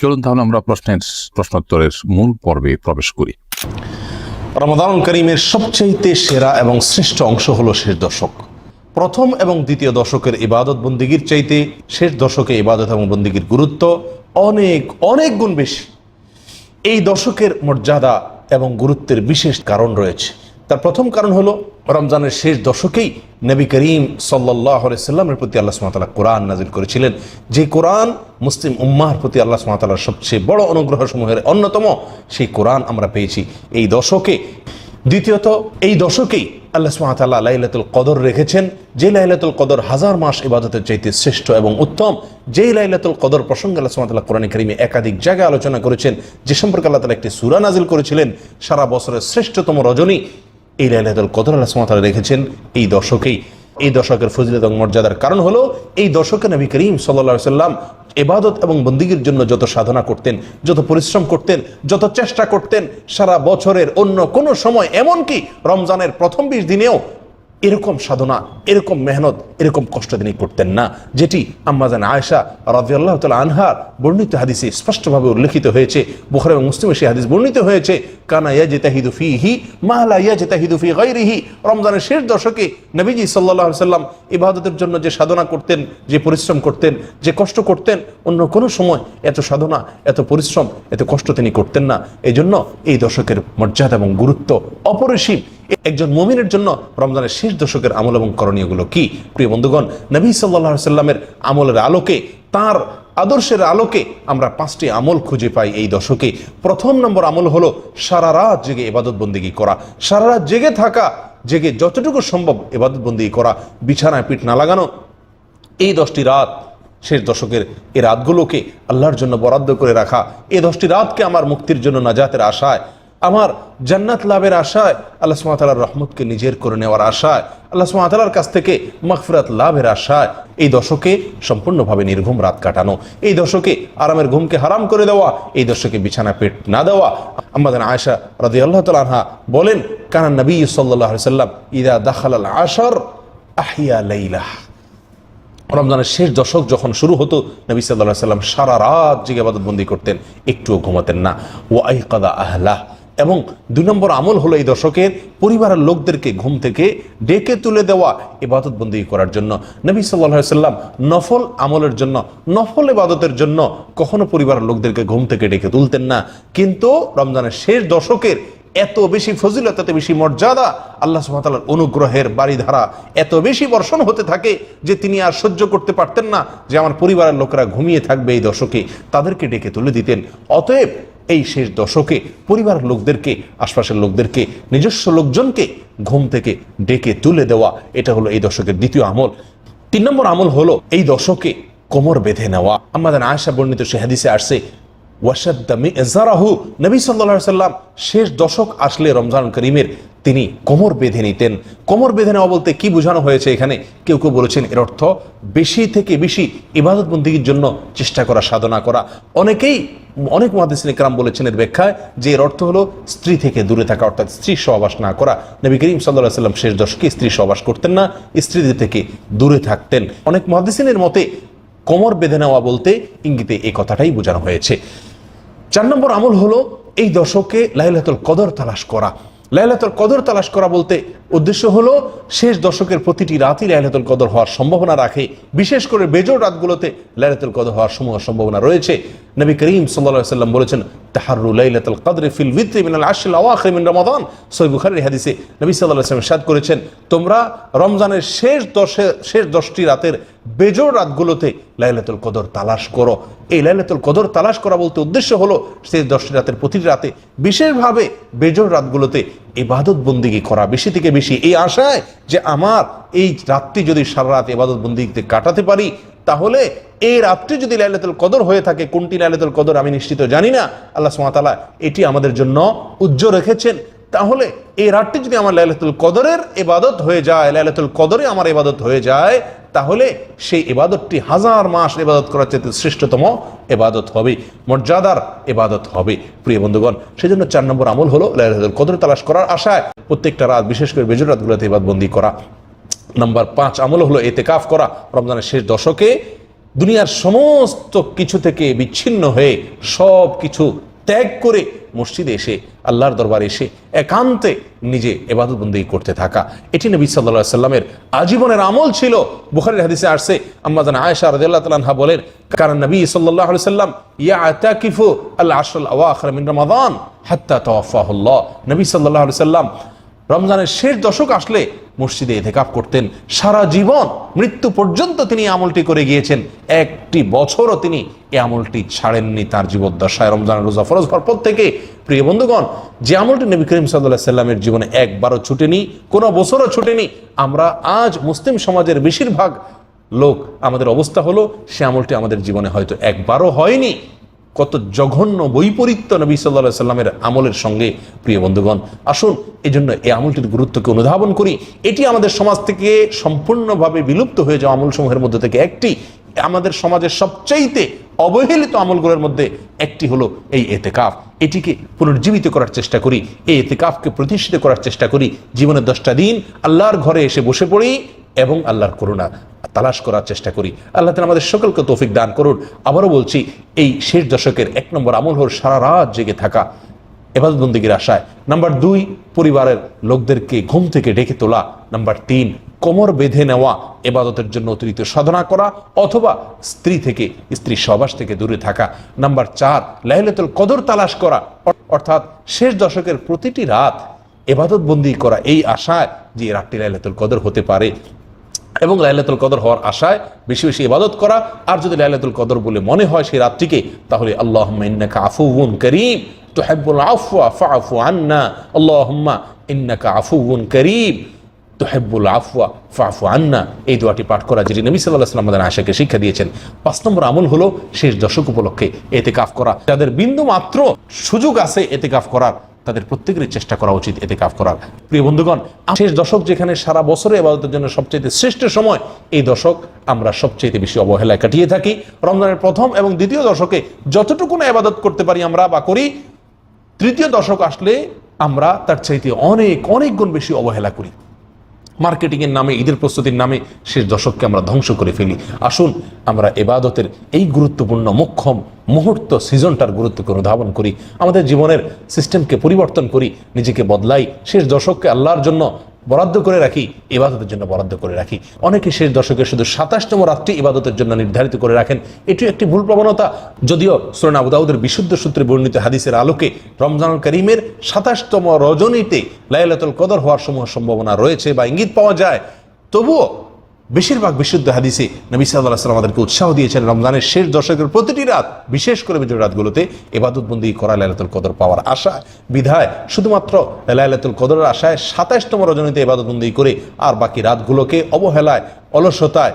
চলুন তাহলে আমরা প্রশ্নের, প্রশ্নোত্তরের মূল পর্বে প্রবেশ করি। রমাদান করিমের সবচাইতে সেরা এবং শ্রেষ্ঠ অংশ হলো শেষ দশক। প্রথম এবং দ্বিতীয় দশকের ইবাদত বন্দিগির চাইতে শেষ দশকে ইবাদত এবং বন্দিগির গুরুত্ব অনেক অনেক গুণ বেশি। এই দশকের মর্যাদা এবং গুরুত্বের বিশেষ কারণ রয়েছে। তার প্রথম কারণ হলো রমজানের শেষ দশকেই নবী করিম সাল্লাহ সাল্লামের প্রতি আল্লাহ সুমাতালা কোরআন নাজিল করেছিলেন। যে কোরআন মুসলিম উম্মার প্রতি আল্লাহ সুমাতালার সবচেয়ে বড় অনুগ্রহ সমূহের অন্যতম, সেই কোরআন আমরা পেয়েছি এই দশকে। দ্বিতীয়ত, এই দশকেই আল্লাহ সুমাতাল্লাহ লাইলাতুল কদর রেখেছেন, যে লাইলাতুল কদর হাজার মাস ইবাদতের চাইতে শ্রেষ্ঠ এবং উত্তম, যেই লাইলাতুল কদর প্রসঙ্গে আল্লাহ সুমাতাল্লাহ কোরআন করিমে একাধিক জায়গায় আলোচনা করেছেন, যে সম্পর্কে আল্লাহ তালা একটি সুরা নাজিল করেছিলেন, সারা বছরের শ্রেষ্ঠতম রজনী এই লাইলাতুল কদর আল্লাহ সুমাতাল্লাহ রেখেছেন এই দশকেই এই দশকের ফজিলত এবং মর্যাদার কারণ হলো, এই দশকে নবী করিম সাল্লা সাল্লাম এবাদত এবং বন্দিগির জন্য যত সাধনা করতেন, যত পরিশ্রম করতেন, যত চেষ্টা করতেন, সারা বছরের অন্য কোনো সময়, এমনকি রমজানের প্রথম বিশ দিনেও এরকম সাধনা, এরকম মেহনত, এরকম কষ্ট তিনি করতেন না। যেটি আম্মাজান আয়সা রাজিয়াল্লাহ তাল আনহার বর্ণিত হাদিসে স্পষ্টভাবে উল্লেখিত হয়েছে। বুখার এবং মুসলিমে সেই হাদিস বর্ণিত হয়েছে, কানা ইয়া জেতাহিদু ফি হি মাহলা ইয়া জেতাহিদু ফি গৈরিহি রমজানের শেষ দশকে নবীজি সাল্লাহ সাল্লাম ইবাদতের জন্য যে সাধনা করতেন, যে পরিশ্রম করতেন, যে কষ্ট করতেন, অন্য কোনো সময় এত সাধনা, এত পরিশ্রম, এত কষ্ট তিনি করতেন না। এই জন্য এই দশকের মর্যাদা এবং গুরুত্ব অপরিসীম। একজন মমিনের জন্য রমজানের শেষ দশকের আমল এবং করণীয়গুলো কি? প্রিয় বন্ধুগণ, নবী সাল্লাহ সাল্লামের আমলের আলোকে, তার আদর্শের আলোকে আমরা পাঁচটি আমল খুঁজে পাই এই দশকে। প্রথম নম্বর আমল হলো সারা রাত জেগে এবাদত বন্দিগি করা। সারা রাত জেগে থাকা, জেগে যতটুকু সম্ভব এবাদত করা। বিছানায় পিঠ না লাগানো। এই দশটি রাত শেষ দশকের এ রাতগুলোকে আল্লাহর জন্য বরাদ্দ করে রাখা। এই দশটি রাতকে আমার মুক্তির জন্য নাজাতের আশায় আমার জান্নাত লাভের আশায় আল্লাহ সুমাতালার রহমতকে নিজের করে নেওয়ার আশায়, আল্লাহ সুমাতালার কাছ থেকে মাগফিরাত লাভের আশায় এই দশকে সম্পূর্ণভাবে নির্ঘুম রাত কাটানো, এই দশকে আরামের ঘুমকে হারাম করে দেওয়া, এই দশকে বিছানা পেট না দেওয়া। আমাদের আয়সা রাদি আল্লাহ তালহা বলেন কানান নবী সাল্লাম ইদা দাখাল আল আশর আহিয়া লাইলাহ। রমজানের শেষ দশক যখন শুরু হতো, নবী সাল্লাহ সাল্লাম সারা রাত জেগে আবাদতবন্দি করতেন, একটুও ঘুমাতেন না। ও আইকাদা আহলাহ। এবং দুই নম্বর আমল হলো এই দশকের পরিবারের লোকদেরকে ঘুম থেকে ডেকে তুলে দেওয়া ইবাদত বন্দি করার জন্য। নবী সাল্লাহ সাল্লাম নফল আমলের জন্য, নফল ইবাদতের জন্য কখনো পরিবারের লোকদেরকে ঘুম থেকে ডেকে তুলতেন না। কিন্তু রমজানের শেষ দশকের এত বেশি ফজিলত, এত বেশি মর্যাদা আল্লাহ সুহাতালার অনুগ্রহের বাড়িধারা এত বেশি বর্ষণ হতে থাকে যে তিনি আর সহ্য করতে পারতেন না যে আমার পরিবারের লোকেরা ঘুমিয়ে থাকবে এই দশকে। তাদেরকে ডেকে তুলে দিতেন। অতএব এই শেষ দশকে পরিবার লোকদেরকে, আশপাশের লোকদেরকে, নিজস্ব লোকজনকে ঘুম থেকে ডেকে তুলে দেওয়া, এটা হলো এই দশকের দ্বিতীয় আমল। তিন নম্বর আমল হলো এই দশকে কোমর বেঁধে নেওয়া। আমাদের আয়সা বর্ণিত সে হাদিসে আসছে ওয়াসাদ্দামি এজারাহু নবী সাল্লা সাল্লাম শেষ দশক আসলে রমজান করিমের তিনি কোমর বেঁধে নিতেন। কোমর বেঁধে নেওয়া বলতে কি বোঝানো হয়েছে এখানে? কেউ কেউ বলেছেন এর অর্থ বেশি থেকে বেশি ইবাদত বন্দীর জন্য চেষ্টা করা, সাধনা করা। অনেকেই, অনেক মহাদিস ইকরাম বলেছেন এর ব্যাখ্যায় যে এর অর্থ হলো স্ত্রী থেকে দূরে থাকা, অর্থাৎ স্ত্রী সহবাস না করা। নবী করিম সাল্লাহ সাল্লাম শেষ দশকে স্ত্রী সহবাস করতেন না, স্ত্রীদের থেকে দূরে থাকতেন। অনেক মহাদিসিনের মতে কোমর বেঁধে নেওয়া বলতে ইঙ্গিতে এই কথাটাই বোঝানো হয়েছে। চার নম্বর আমল হলো এই দশকে লাইলাতুল কদর তালাশ করা। লাইলাতুল কদর তালাশ করা বলতে উদ্দেশ্য হলো শেষ দশকের প্রতিটি রাতই লাইলাতুল কদর হওয়ার সম্ভাবনা রাখে। বিশেষ করে বেজোর রাতগুলোতে লাইলাতুল কদর হওয়ার সমূহ সম্ভাবনা রয়েছে। নবী করিম সাল্লাল্লাহু সাল্লাম বলেছেন তাহারু লাইলাতুল কদর ফিল ভিত্রি মিনাল আশিল আওয়াখির মিন রমাদান। সহিহ বুখারীর হাদিসে নবী আলাইহি ওয়াসাল্লাম ইরশাদ করেছেন, তোমরা রমজানের শেষ দশে, শেষ দশটি রাতের বেজোর রাতগুলোতে লাইলাতুল কদর তালাশ করো। এই লাইলাতুল কদর তালাশ করা বলতে উদ্দেশ্য হলো শেষ দশটি রাতের প্রতিটি রাতে বিশেষভাবে বেজোর রাতগুলোতে ইবাদত বন্দিগি করা। বেশি থেকে বেশি। এই আশায় যে আমার এই রাত্রি যদি সারা রাত এবাদত বন্দিতে কাটাতে পারি, তাহলে এই রাত্রি যদি লাইলাতুল কদর হয়ে থাকে, কোনটি লাইলাতুল কদর আমি নিশ্চিত জানি না। আল্লাহ সুমাতালা এটি আমাদের জন্য উজ্জ্বল রেখেছেন। তাহলে এই রাতটি যদি আমার লাইলাতুল কদরের এবাদত হয়ে যায়, লাইলাতুল কদরে আমার এবাদত হয়ে যায়, তাহলে সেই এবাদতটি হাজার মাস এবাদত করার চেয়ে শ্রেষ্ঠতম এবাদত হবে, মর্যাদার এবাদত হবে। প্রিয় বন্ধুগণ সেই জন্য চার নম্বর আমল হলো লাইলাতুল কদর তালাশ করার আশায় প্রত্যেকটা রাত, বিশেষ করে বেজর রাতগুলোতে ইবাদবন্দি করা। নাম্বার পাঁচ আমল হলো এতেকাফ করা, রমজানের শেষ দশকে দুনিয়ার সমস্ত কিছু থেকে বিচ্ছিন্ন হয়ে সব কিছু ত্যাগ করে মসজিদে এসে আল্লাহর দরবারে এসে একান্তে নিজে এবাদত বন্দী করতে থাকা। এটি নবী সাল্লাহ সাল্লামের আজীবনের আমল ছিল। বুখারের হাদিসে আসছে, আম্মা জান আয়েশা রাদিয়াল্লাহু বলেন কারণ নবী সাল্লাম আওয়াখির মিন রমাদান নবী সাল্লাম রমজানের শেষ দশক আসলে মসজিদে এতেকাপ করতেন। সারা জীবন, মৃত্যু পর্যন্ত তিনি আমলটি করে গিয়েছেন। একটি বছরও তিনি এই আমলটি ছাড়েননি তার জীবদ্দশায়। রমজানের রোজা ফরজ হওয়ার পর থেকে প্রিয় বন্ধুগণ, যে আমলটি নবী করিম সাল্লাহ সাল্লামের জীবনে একবারও ছুটেনি, কোনো বছরও ছুটেনি, আমরা আজ মুসলিম সমাজের বেশিরভাগ লোক আমাদের অবস্থা হলো, সে আমলটি আমাদের জীবনে হয়তো একবারও হয়নি। কত জঘন্য বৈপরীত্য নবী সাল্লাহ সাল্লামের আমলের সঙ্গে, প্রিয় বন্ধুগণ। আসুন এই জন্য এই আমলটির গুরুত্বকে অনুধাবন করি। এটি আমাদের সমাজ থেকে সম্পূর্ণভাবে বিলুপ্ত হয়ে যাওয়া আমলসমূহের মধ্যে থেকে একটি। আমাদের সমাজের সবচাইতে অবহেলিত আমলগুলোর মধ্যে একটি হলো এই এতেকাফ। এটিকে পুনর্জীবিত করার চেষ্টা করি, এই এতেকাফকে প্রতিষ্ঠিত করার চেষ্টা করি। জীবনের দশটা দিন আল্লাহর ঘরে এসে বসে পড়ি এবং আল্লাহর করুণা তালাশ করার চেষ্টা করি। আল্লাহ তালা আমাদের সকলকে তৌফিক দান করুন। আবারও বলছি, এই শেষ দশকের এক নম্বর আমল হল সারা রাত জেগে থাকা এবাদতবন্দিগির আশায়। নাম্বার দুই, পরিবারের লোকদেরকে ঘুম থেকে ডেকে তোলা। নাম্বার তিন, কোমর বেঁধে নেওয়া, এবাদতের জন্য অতিরিক্ত সাধনা করা অথবা স্ত্রী থেকে, স্ত্রী সবাস থেকে দূরে থাকা। নাম্বার চার, লাইলাতুল কদর তালাশ করা। অর্থাৎ শেষ দশকের প্রতিটি রাত এবাদতবন্দি করা। এই আশায় যে রাতটি লাইলাতুল কদর হতে পারে এবং লাইলাতুল কদর হওয়ার আশায় বেশি বেশি ইবাদত করা। আর যদি লাইলাতুল কদর বলে মনে হয় সেই রাতটিকে, তাহলে আল্লাহুম্মা ইন্নাকা আফুউন করিম। তুহিব্বুল আফওয়া ফাআফু আন্না। আল্লাহুম্মা ইন্নাকা আফুউন করিম। তুহিব্বুল আফওয়া ফাআফু আন্না। এই দোয়াটি পাঠ করা যেটি নবী সাল্লাল্লাহু আলাইহি ওয়াসাল্লাম আমাদের আশাকে শিক্ষা দিয়েছেন। পাঁচ নম্বর আমল হলো শেষ দশক উপলক্ষে এতেকাফ করা। যাদের বিন্দু মাত্র সুযোগ আছে এতেকাফ করার। তাদের প্রত্যেকেরই চেষ্টা করা উচিত এতে কাফ করার। প্রিয় বন্ধুগণ শেষ দশক যেখানে সারা বছরে এবাদতের জন্য সবচেয়ে শ্রেষ্ঠ সময়, এই দশক আমরা সবচেয়ে বেশি অবহেলায় কাটিয়ে থাকি। রমজানের প্রথম এবং দ্বিতীয় দশকে যতটুকু না এবাদত করতে পারি আমরা বা করি, তৃতীয় দশক আসলে আমরা তার চাইতে অনেক অনেক গুণ বেশি অবহেলা করি। মার্কেটিংয়ের নামে, ঈদের প্রস্তুতির নামে শেষ দশককে আমরা ধ্বংস করে ফেলি। আসুন, আমরা এবাদতের এই গুরুত্বপূর্ণ মোক্ষম মুহূর্ত সিজনটার গুরুত্বকে অনুধাবন করি। আমাদের জীবনের সিস্টেমকে পরিবর্তন করি, নিজেকে বদলাই, শেষ দশককে আল্লাহর জন্য বরাদ্দ করে রাখি, ইবাদতের জন্য বরাদ্দ করে রাখি। অনেকে শেষ দশকে শুধু সাতাশতম রাত্রি ইবাদতের জন্য নির্ধারিত করে রাখেন। এটি একটি ভুল প্রবণতা। যদিও সোরেন আবুদাউদের বিশুদ্ধ সূত্রে বর্ণিত হাদিসের আলোকে রমজান করিমের সাতাশতম রজনীতে লাইলাতুল কদর হওয়ার সমূহ সম্ভাবনা রয়েছে বা ইঙ্গিত পাওয়া যায়। তবুও বেশিরভাগ বিশুদ্ধ হাদিসে নবী সাল্লাহ সাল্লাম আমাদেরকে উৎসাহ দিয়েছেন রমজানের শেষ দশকের প্রতিটি রাত, বিশেষ করে বিজয় রাতগুলোতে এবাদতবন্দি করা লাইলাতুল কদর পাওয়ার আশা, বিধায় শুধুমাত্র লাইলাতুল কদরের আশায় সাতাশতম রজনীতে এবাদতবন্দি করে আর বাকি রাতগুলোকে অবহেলায়, অলসতায়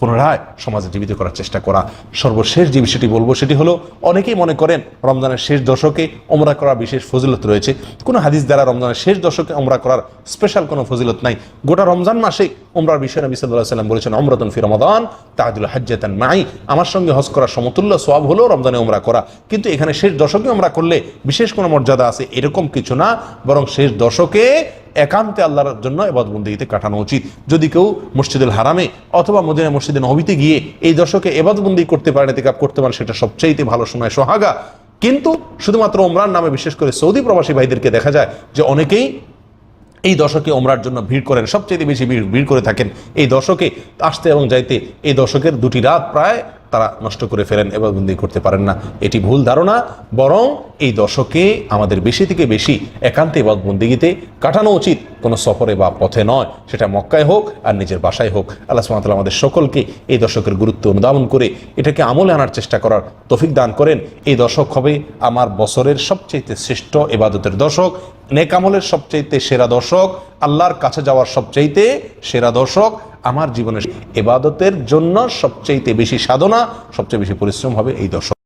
পুনরায় সমাজে জীবিত করার চেষ্টা করা। সর্বশেষ যে বিষয়টি বলব সেটি হলো, অনেকেই মনে করেন রমজানের শেষ দশকে ওমরা করার বিশেষ ফজিলত রয়েছে। কোনো হাদিস দ্বারা রমজানের শেষ দশকে ওমরা করার স্পেশাল কোনো ফজিলত নাই। গোটা রমজান মাসে ওমরার বিষয় নবী সাল্লাহ সাল্লাম বলেছেন অমরতন ফি রমাদান তাহাদুল হাজ্জাতান মাই আমার সঙ্গে হজ করার সমতুল্য সব হলো রমজানে ওমরা করা। কিন্তু এখানে শেষ দশকে ওমরা করলে বিশেষ কোনো মর্যাদা আছে, এরকম কিছু না। বরং শেষ দশকে একান্তে আল্লাহর জন্য এবাদ বন্দিতে কাটানো উচিত। যদি কেউ মসজিদুল হারামে অথবা মদিনা মসজিদে নবীতে গিয়ে এই দশকে এবাদ বন্দি করতে পারেন এতেকাপ করতে পারেন সেটা সবচাইতে ভালো সময় সোহাগা। কিন্তু শুধুমাত্র ওমরান নামে বিশেষ করে সৌদি প্রবাসী ভাইদেরকে দেখা যায় যে অনেকেই এই দশকে ওমরার জন্য ভিড় করেন সবচেয়ে বেশি ভিড় ভিড় করে থাকেন। এই দশকে আসতে এবং যাইতে এই দশকের দুটি রাত প্রায় তারা নষ্ট করে ফেলেন এবং বন্দি করতে পারেন না। এটি ভুল ধারণা, বরং এই দশকে আমাদের বেশি থেকে বেশি একান্তে এবাদ বন্দিগিতে কাটানো উচিত। কোনো সফরে বা পথে নয়। সেটা মক্কায় হোক আর নিজের বাসায় হোক। আল্লাহ সুবহানাহু আমাদের সকলকে এই দশকের গুরুত্ব অনুধাবন করে এটাকে আমলে আনার চেষ্টা করার তফিক দান করেন। এই দশক হবে আমার বছরের সবচেয়ে শ্রেষ্ঠ এবাদতের দশক, নেক আমলের সবচাইতে সেরা দশক, আল্লাহর কাছে যাওয়ার সবচাইতে সেরা দশক আমার জীবনের এবাদতের জন্য সবচাইতে বেশি সাধনা, সবচেয়ে বেশি পরিশ্রম হবে এই দশক।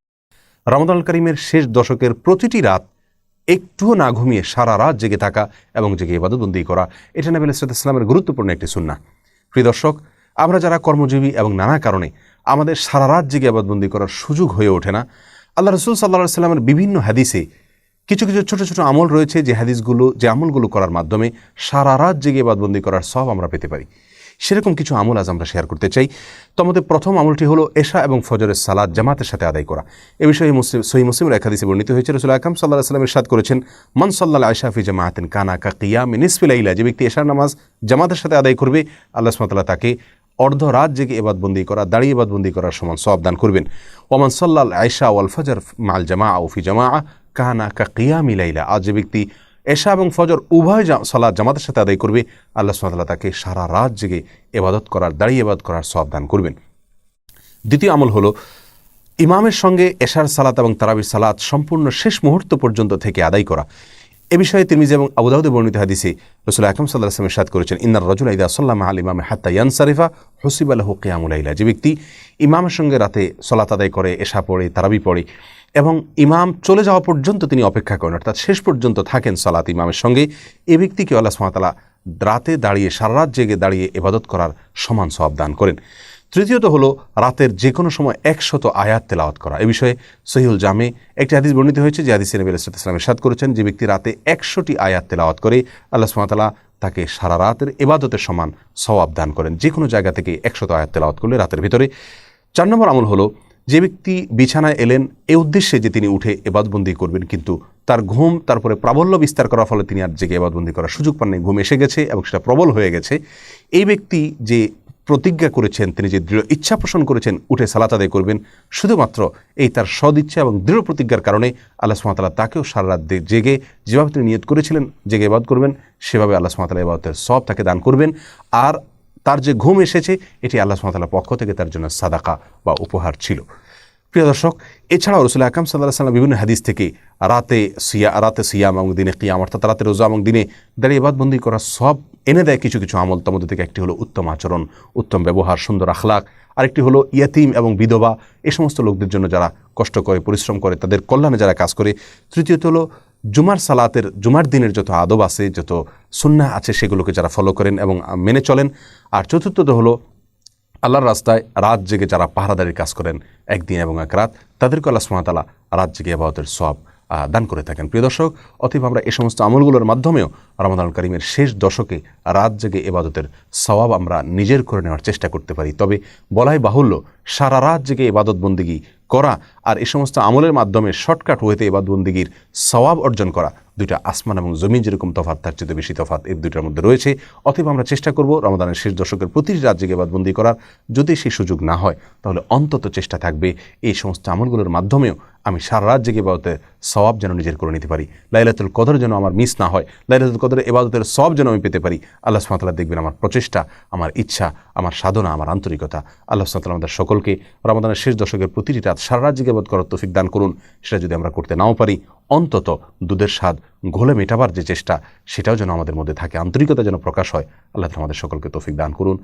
রমদান করিমের শেষ দশকের প্রতিটি রাত একটুও না ঘুমিয়ে সারা রাত জেগে থাকা এবং জেগে ইবাদতবন্দি করা, এটা নবী আলাইহিস ইসলামের গুরুত্বপূর্ণ একটি সুন্না প্রিয় দর্শক, আমরা যারা কর্মজীবী এবং নানা কারণে আমাদের সারা রাত জেগে আবাদবন্দি করার সুযোগ হয়ে ওঠে না, আল্লাহ রসুল সাল্লাহ সাল্লামের বিভিন্ন হাদিসে কিছু কিছু ছোট ছোট আমল রয়েছে যে হাদিসগুলো, যে আমলগুলো করার মাধ্যমে সারা রাত জেগে বাদবন্দি করার সব আমরা পেতে পারি। সেরকম কিছু আমল আজ আমরা শেয়ার করতে চাই। তো আমাদের প্রথম আমলটি হলো এশা এবং ফজরের সালাদ জামাতের সাথে আদায় করা। এ বিষয়ে মুসলিম সহি মুসলিমের একাদিসে বর্ণিত হয়েছে, রসুল আকাম সাল্লাহ সাল্লামের সাদ করেছেন, মন সাল্লাহ আয়সাফি জামাতেন কানা কা কিয়া মিনিসফিলাইলা যে ব্যক্তি এশার নামাজ জামাতের সাথে আদায় করবে, আল্লাহ সুমতাল্লাহ তাকে অর্ধ রাত জেগে এবাদবন্দি করা, দাঁড়িয়ে এবাদবন্দি করার সমান সব দান করবেন। ওমান সাল্লাল আয়সা ওয়াল ফজর মাল জামা আউফি জামা কানা কা কিয়া মিলাইলা আজ যে ব্যক্তি এশা এবং ফজর উভয় সালাদ জামাতের সাথে আদায় করবে। আল্লাহ সুমতাল্লাহ তাকে সারা রাত জেগে এবাদত করার, দাঁড়িয়ে এবাদত করার সব দান করবেন। দ্বিতীয় আমল হলো, ইমামের সঙ্গে এশার সালাত এবং তারাবির সালাত সম্পূর্ণ শেষ মুহূর্ত পর্যন্ত থেকে আদায় করা। এ বিষয়ে তিরমিজি এবং আবুদাউদে বর্ণিত হাদিসে রসুল আকরম সাল্লাহ আসলামের সাদ করেছেন, ইন্নার রজুল ইদা সাল্লাম আল ইমামে হাত্তা ইয়ানসারিফা হসিব আলহ কিয়ামুলাইলা যে ব্যক্তি ইমামের সঙ্গে রাতে সলাত আদায় করে, এশা পড়ে, তারাবি পড়ে এবং ইমাম চলে যাওয়া পর্যন্ত তিনি অপেক্ষা করেন, অর্থাৎ শেষ পর্যন্ত থাকেন সালাত ইমামের সঙ্গে এ ব্যক্তিকে আল্লাহ সুমাতালা রাতে দাঁড়িয়ে, সারা রাত জেগে দাঁড়িয়ে এবাদত করার সমান সব দান করেন। তৃতীয়ত হলো রাতের যে কোনো সময় একশত আয়াত তেলাওয়াত করা। এ বিষয়ে সহিউল জামে একটি হাদিস বর্ণিত হয়েছে যে হাদিস নবী আলাইসালামের সাদ করেছেন, যে ব্যক্তি রাতে একশোটি আয়াত তেলাওয়াত করে, আল্লাহ সুমাতালা তাকে সারা রাতের এবাদতের সমান সওয়াব দান করেন। যে কোনো জায়গা থেকে একশত আয়াত তেলাওয়াত করলে রাতের ভিতরে। চার নম্বর আমল হলো যে ব্যক্তি বিছানায় এলেন, এ উদ্দেশ্যে যে তিনি উঠে এবাদবন্দি করবেন, কিন্তু তার ঘুম, তারপরে প্রাবল্য বিস্তার করার ফলে তিনি আর জেগে এবাদবন্দি করার সুযোগ পাননি। ঘুম এসে গেছে এবং সেটা প্রবল হয়ে গেছে। এই ব্যক্তি যে প্রতিজ্ঞা করেছেন, তিনি যে দৃঢ় ইচ্ছা পোষণ করেছেন, উঠে সালাত আদায় করবেন, শুধুমাত্র এই তার সদিচ্ছা এবং দৃঢ় প্রতিজ্ঞার কারণে আল্লাহ সুমাতালা তাকেও সারা রাত জেগে, যেভাবে তিনি নিয়ত করেছিলেন, জেগে এবাদ করবেন, সেভাবে আল্লাহ সুমাতালা এবাদতের সব তাকে দান করবেন। আর তার যে ঘুম এসেছে, এটি আল্লাহ সুমতালার পক্ষ থেকে তার জন্য সাদাকা বা উপহার ছিল। প্রিয় দর্শক এছাড়াও রসুল আকাম সাল্লাহ সাল্লাম বিভিন্ন হাদিস থেকে রাতে সিয়া, রাতে সিয়াম এবং দিনে কিয়াম অর্থাৎ রাতে রোজা এবং দিনে দাঁড়িয়ে বাদবন্দি করা সব এনে দেয় কিছু কিছু আমল। তার মধ্যে থেকে একটি হলো উত্তম আচরণ, উত্তম ব্যবহার, সুন্দর আখলাক আরেকটি হলো ইয়াতিম এবং বিধবা। এ সমস্ত লোকদের জন্য যারা কষ্ট করে, পরিশ্রম করে, তাদের কল্যাণে যারা কাজ করে। তৃতীয়ত হলো জুমার সালাতের, জুমার দিনের যত আদব আছে, যত সুন্না আছে, সেগুলোকে যারা ফলো করেন এবং মেনে চলেন। আর চতুর্থত হলো আল্লাহর রাস্তায় রাত জেগে যারা পাহারাদারির কাজ করেন, একদিন এবং এক রাত, তাদেরকে আল্লাহ সুমাতালা রাত জেগে আবাহতের সব দান করে থাকেন। প্রিয় দর্শক, অতএব আমরা এই সমস্ত আমলগুলোর মাধ্যমেও রমাদান করিমের শেষ দশকে রাত জেগে এবাদতের সওয়াব আমরা নিজের করে নেওয়ার চেষ্টা করতে পারি। তবে বলাই বাহুল্য, সারা রাত জেগে এবাদত বন্দিগি করা আর এই সমস্ত আমলের মাধ্যমে শর্টকাট ওয়েতে এবাদ বন্দিগির সওয়াব অর্জন করা দুইটা আসমান এবং জমিন যেরকম তফাত তার চেয়ে বেশি তফাত এর দুইটার মধ্যে রয়েছে। অতএব আমরা চেষ্টা করব রমাদানের শেষ দশকের প্রতিটি রাত জেগে বাদবন্দি করার। যদি সেই সুযোগ না হয়, তাহলে অন্তত চেষ্টা থাকবে এই সমস্ত আমলগুলোর মাধ্যমেও আমি সারা রাত জেগে এবাদতের সওয়াব যেন নিজের করে নিতে পারি। লাইলাতুল কদর যেন আমার মিস না হয়, লাইলাতুল কদরের এবাদতের সব যেন আমি পেতে পারি। আল্লাহ সুমাতাল্লাহ দেখবেন আমার প্রচেষ্টা, আমার ইচ্ছা, আমার সাধনা, আমার আন্তরিকতা। আল্লাহ সুমাতাল্লাহ আমাদের সকলকে রমাদানের শেষ দশকের প্রতিটি রাত সারা রাত জেগে করার তৌফিক দান করুন। সেটা যদি আমরা করতে নাও পারি, অন্তত দুধের স্বাদ ঘোলে মেটাবার যে চেষ্টা, সেটাও যেন আমাদের মধ্যে থাকে, আন্তরিকতা যেন প্রকাশ হয়, আল্লাহ আমাদের সকলকে তৌফিক দান করুন।